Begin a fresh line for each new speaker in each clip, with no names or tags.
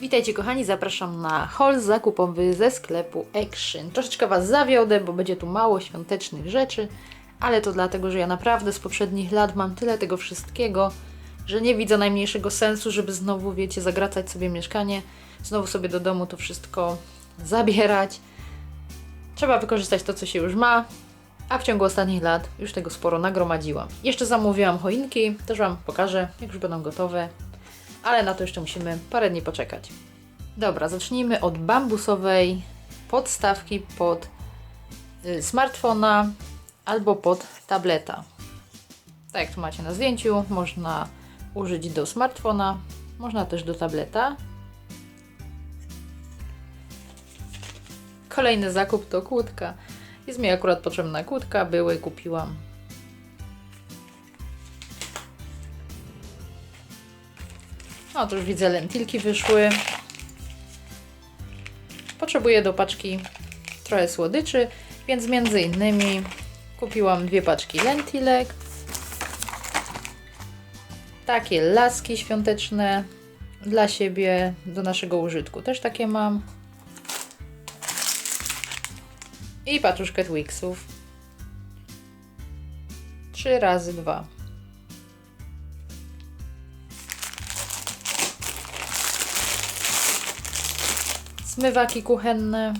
Witajcie kochani, zapraszam na haul zakupowy ze sklepu Action. Troszeczkę Was zawiodę, bo będzie tu mało świątecznych rzeczy, ale to dlatego, że ja naprawdę z poprzednich lat mam tyle tego wszystkiego, że nie widzę najmniejszego sensu, żeby znowu, wiecie, zagracać sobie mieszkanie, znowu sobie do domu to wszystko zabierać. Trzeba wykorzystać to, co się już ma, a w ciągu ostatnich lat już tego sporo nagromadziłam. Jeszcze zamówiłam choinki, też Wam pokażę, jak już będą gotowe ale na to jeszcze musimy parę dni poczekać. Dobra, zacznijmy od bambusowej podstawki pod y, smartfona albo pod tableta. Tak jak tu macie na zdjęciu, można użyć do smartfona, można też do tableta. Kolejny zakup to kłódka. Jest mi akurat potrzebna kłódka, były, kupiłam. O, tu już widzę, lentilki wyszły. Potrzebuję do paczki trochę słodyczy, więc między innymi kupiłam dwie paczki lentilek. Takie laski świąteczne dla siebie, do naszego użytku. Też takie mam. I paczuszkę Twixów. Trzy razy dwa. Zmywaki kuchenne.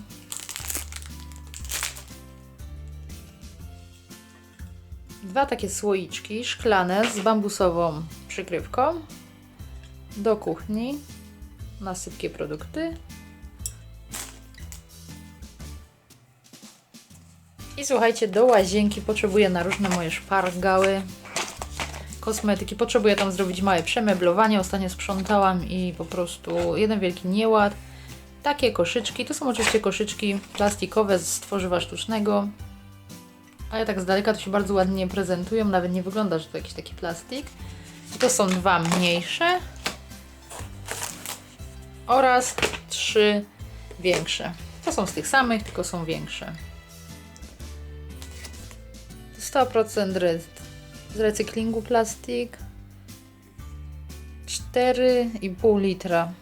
Dwa takie słoiczki szklane z bambusową przykrywką. Do kuchni. Na sypkie produkty. I słuchajcie, do łazienki potrzebuję na różne moje szpargały, kosmetyki. Potrzebuję tam zrobić małe przemeblowanie. Ostatnio sprzątałam i po prostu jeden wielki nieład takie koszyczki. To są oczywiście koszyczki plastikowe z tworzywa sztucznego. Ale tak z daleka to się bardzo ładnie prezentują. Nawet nie wygląda, że to jakiś taki plastik. I to są dwa mniejsze. Oraz trzy większe. To są z tych samych, tylko są większe. 100% re z recyklingu plastik. 4,5 litra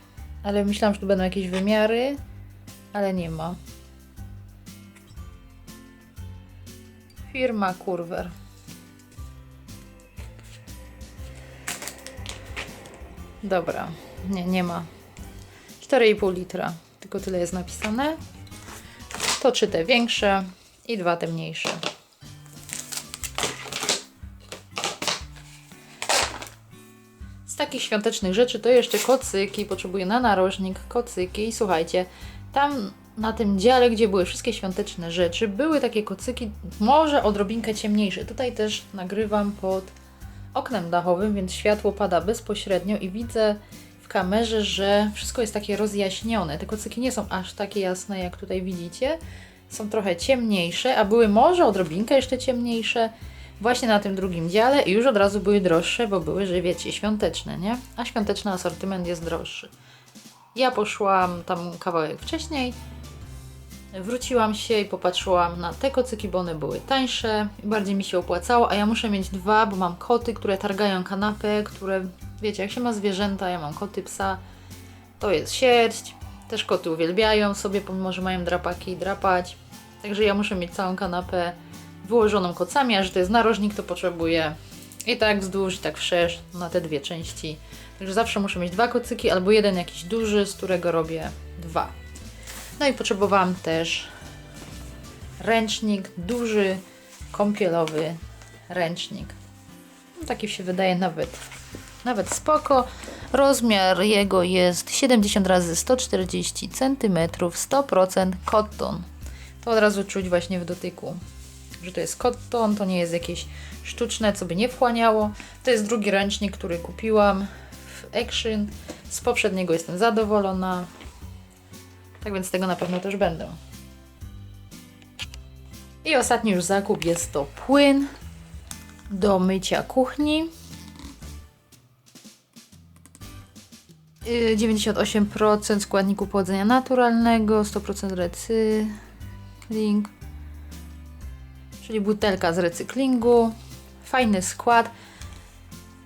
ale myślałam, że tu będą jakieś wymiary, ale nie ma. Firma Kurwer. Dobra, nie, nie ma. 4,5 litra, tylko tyle jest napisane. To trzy te większe i dwa te mniejsze. Takich świątecznych rzeczy to jeszcze kocyki. Potrzebuję na narożnik kocyki. I słuchajcie, tam na tym dziale, gdzie były wszystkie świąteczne rzeczy, były takie kocyki, może odrobinkę ciemniejsze. Tutaj też nagrywam pod oknem dachowym, więc światło pada bezpośrednio i widzę w kamerze, że wszystko jest takie rozjaśnione. Te kocyki nie są aż takie jasne, jak tutaj widzicie. Są trochę ciemniejsze, a były może odrobinkę jeszcze ciemniejsze właśnie na tym drugim dziale i już od razu były droższe, bo były, że wiecie, świąteczne, nie? A świąteczny asortyment jest droższy. Ja poszłam tam kawałek wcześniej, wróciłam się i popatrzyłam na te kocyki, bo one były tańsze i bardziej mi się opłacało, a ja muszę mieć dwa, bo mam koty, które targają kanapę, które, wiecie, jak się ma zwierzęta, ja mam koty, psa, to jest sierść, też koty uwielbiają sobie, pomimo, że mają drapaki, drapać, także ja muszę mieć całą kanapę wyłożoną kocami, a że to jest narożnik, to potrzebuję i tak wzdłuż, i tak wszerz na te dwie części. Także zawsze muszę mieć dwa kocyki albo jeden jakiś duży, z którego robię dwa. No i potrzebowałam też ręcznik, duży, kąpielowy ręcznik. No, taki się wydaje nawet, nawet spoko. Rozmiar jego jest 70 razy 140 cm, 100% cotton. To od razu czuć właśnie w dotyku że to jest kotton, to nie jest jakieś sztuczne, co by nie wchłaniało. To jest drugi ręcznik, który kupiłam w Action. Z poprzedniego jestem zadowolona. Tak więc tego na pewno też będę. I ostatni już zakup jest to płyn do mycia kuchni. 98% składniku pochodzenia naturalnego, 100% recykling, czyli butelka z recyklingu, fajny skład.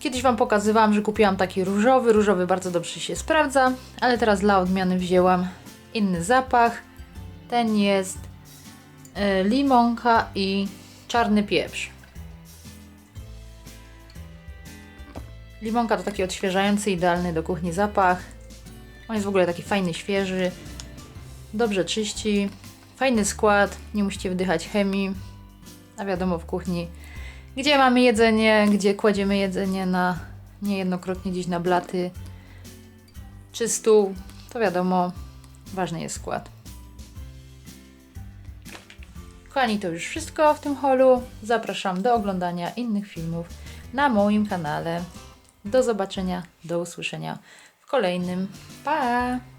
Kiedyś Wam pokazywałam, że kupiłam taki różowy. Różowy bardzo dobrze się sprawdza, ale teraz dla odmiany wzięłam inny zapach. Ten jest y, limonka i czarny pieprz. Limonka to taki odświeżający, idealny do kuchni zapach. On jest w ogóle taki fajny, świeży, dobrze czyści, fajny skład, nie musicie wdychać chemii. A wiadomo, w kuchni, gdzie mamy jedzenie, gdzie kładziemy jedzenie na niejednokrotnie gdzieś na blaty czy stół, to wiadomo, ważny jest skład. Kochani, to już wszystko w tym holu. Zapraszam do oglądania innych filmów na moim kanale. Do zobaczenia, do usłyszenia w kolejnym. Pa!